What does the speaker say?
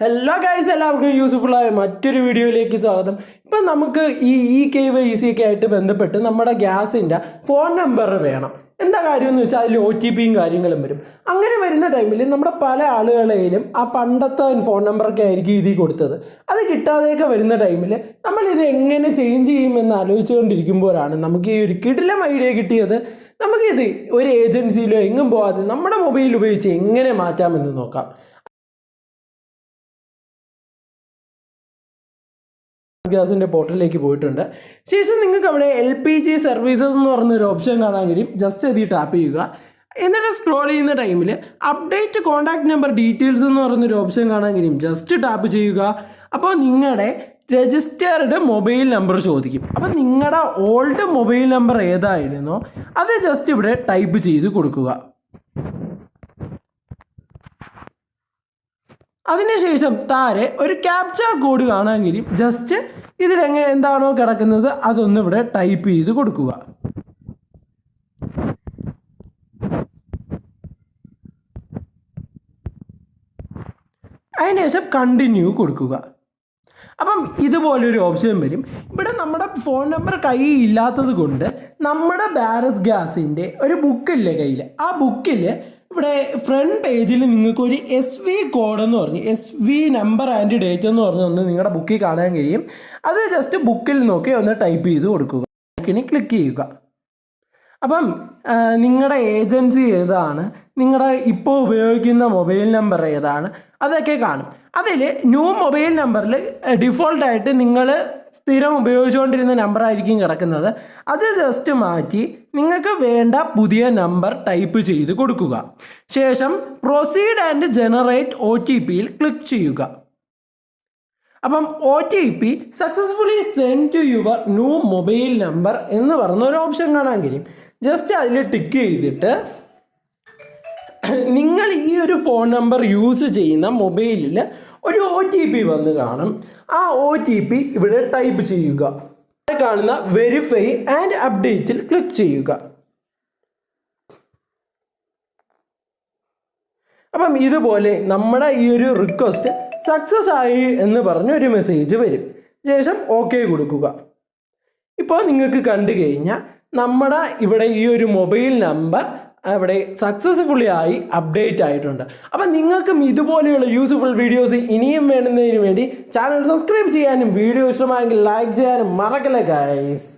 Hello guys എല്ലാവർക്കും യൂസ്ഫുള്ളായ മറ്റൊരു വീഡിയോയിലേക്ക് സ്വാഗതം. ഇപ്പം നമുക്ക് ഈ ഇ കെ വൈ സി ഒക്കെ ആയിട്ട് ബന്ധപ്പെട്ട് നമ്മുടെ ഗ്യാസിന്റെ ഫോൺ നമ്പർ വേണം. എന്താ കാര്യം എന്ന് വെച്ചാൽ അതിൽ ഒ ടി പിയും കാര്യങ്ങളും വരും. അങ്ങനെ വരുന്ന ടൈമിൽ നമ്മുടെ പല ആളുകളെയും ആ പണ്ടത്തെ ഫോൺ നമ്പറൊക്കെ ആയിരിക്കും ഇതിൽ കൊടുത്തത്. അത് കിട്ടാതെയൊക്കെ വരുന്ന ടൈമിൽ നമ്മൾ ഇത് എങ്ങനെ ചേഞ്ച് ചെയ്യുമെന്ന് ആലോചിച്ചുകൊണ്ടിരിക്കുമ്പോഴാണ് നമുക്ക് ഈ ഒരു കിടിലം ഐഡിയ കിട്ടിയത്. നമുക്കിത് ഒരു ഏജൻസിയിലോ എങ്ങും പോകാതെ നമ്മുടെ മൊബൈൽ ഉപയോഗിച്ച് എങ്ങനെ മാറ്റാമെന്ന് നോക്കാം. ഗ്യാസിന്റെ പോർട്ടലിലേക്ക് പോയിട്ടുണ്ട്. ശേഷം നിങ്ങൾക്ക് അവിടെ എൽ പി ജി സർവീസസ് എന്ന് പറഞ്ഞൊരു ഓപ്ഷൻ കാണാൻ കഴിയും. ജസ്റ്റ് ഇത് ടാപ്പ് ചെയ്യുക. എന്നിട്ട് സ്ക്രോൾ ചെയ്യുന്ന ടൈമിൽ അപ്ഡേറ്റ് കോൺടാക്ട് നമ്പർ ഡീറ്റെയിൽസ് എന്ന് പറയുന്നൊരു ഓപ്ഷൻ കാണാൻ കഴിയും. ജസ്റ്റ് ടാപ്പ് ചെയ്യുക. അപ്പോൾ നിങ്ങളുടെ രജിസ്റ്റേർഡ് മൊബൈൽ നമ്പർ ചോദിക്കും. അപ്പോൾ നിങ്ങളുടെ ഓൾഡ് മൊബൈൽ നമ്പർ ഏതായിരുന്നോ? അത് ജസ്റ്റ് ഇവിടെ ടൈപ്പ് ചെയ്ത് കൊടുക്കുക. അതിനുശേഷം താരെ ഒരു ക്യാപ്ച കോഡ് കഴിയും ജസ്റ്റ് ഇതിലെങ്ങനെ എന്താണോ കിടക്കുന്നത് അതൊന്നിവിടെ ടൈപ്പ് ചെയ്ത് കൊടുക്കുക. അതിനുശേഷം കണ്ടിന്യൂ കൊടുക്കുക. അപ്പം ഇതുപോലൊരു ഓപ്ഷൻ വരും. ഇവിടെ നമ്മുടെ ഫോൺ നമ്പർ കയ്യിൽ ഇല്ലാത്തത് കൊണ്ട് നമ്മുടെ ഭാരത് ഗ്യാസിന്റെ ഒരു ബുക്കില്ലേ കയ്യിൽ ആ ബുക്കിൽ ഇവിടെ ഫ്രണ്ട് പേജിൽ നിങ്ങൾക്ക് ഒരു എസ് വി കോഡ് എന്ന് പറഞ്ഞ്. S V number and date എന്ന് പറഞ്ഞു ഒന്ന് നിങ്ങളുടെ ബുക്കിൽ കാണാൻ കഴിയും. അത് ജസ്റ്റ് ബുക്കിൽ നോക്കി ഒന്ന് ടൈപ്പ് ചെയ്ത് കൊടുക്കുക. ബുക്കിന് ക്ലിക്ക് ചെയ്യുക. അപ്പം നിങ്ങളുടെ ഏജൻസി ഏതാണ്? നിങ്ങളുടെ ഇപ്പോൾ ഉപയോഗിക്കുന്ന മൊബൈൽ നമ്പർ ഏതാണ്? അതൊക്കെ കാണും. അതിൽ ന്യൂ മൊബൈൽ നമ്പറിൽ ഡിഫോൾട്ടായിട്ട് നിങ്ങൾ സ്ഥിരം ഉപയോഗിച്ചുകൊണ്ടിരുന്ന നമ്പറായിരിക്കും കിടക്കുന്നത്. അത് ജസ്റ്റ് മാറ്റി നിങ്ങൾക്ക് വേണ്ട പുതിയ നമ്പർ ടൈപ്പ് ചെയ്ത് കൊടുക്കുക. ശേഷം proceed and generate O T പിയിൽ ക്ലിക്ക് ചെയ്യുക. അപ്പം O T P successfully send to your new mobile number എന്ന് പറഞ്ഞ ഒരു ഓപ്ഷൻ കാണാൻ കഴിയും. ജസ്റ്റ് അതിൽ ടിക്ക് ചെയ്തിട്ട് നിങ്ങൾ ഈ ഒരു ഫോൺ നമ്പർ യൂസ് ചെയ്യുന്ന മൊബൈലിൽ ഒരു ഒ ടി പി വന്ന് കാണും. ആ ഒ ടി പി ഇവിടെ ടൈപ്പ് ചെയ്യുക. കാണുന്ന വെരിഫൈ ആൻഡ് അപ്ഡേറ്റിൽ ക്ലിക്ക് ചെയ്യുക. അപ്പം ഇതുപോലെ നമ്മുടെ ഈ ഒരു റിക്വസ്റ്റ് സക്സസ് ആയി എന്ന് പറഞ്ഞൊരു മെസ്സേജ് വരും. ശേഷം ഓക്കെ കൊടുക്കുക. ഇപ്പോൾ നിങ്ങൾക്ക് കണ്ടു കഴിഞ്ഞാൽ നമ്മുടെ ഇവിടെ ഈ ഒരു മൊബൈൽ നമ്പർ അവിടെ സക്സസ്ഫുള്ളി ആയി അപ്ഡേറ്റ് ആയിട്ടുണ്ട്. അപ്പം നിങ്ങൾക്കും ഇതുപോലെയുള്ള യൂസ്ഫുൾ വീഡിയോസ് ഇനിയും വേണ്ടുന്നതിന് വേണ്ടി ചാനൽ സബ്സ്ക്രൈബ് ചെയ്യാനും വീഡിയോ ഇഷ്ടമായെങ്കിൽ ലൈക്ക് ചെയ്യാനും മറക്കല്ലേ ഗൈസ്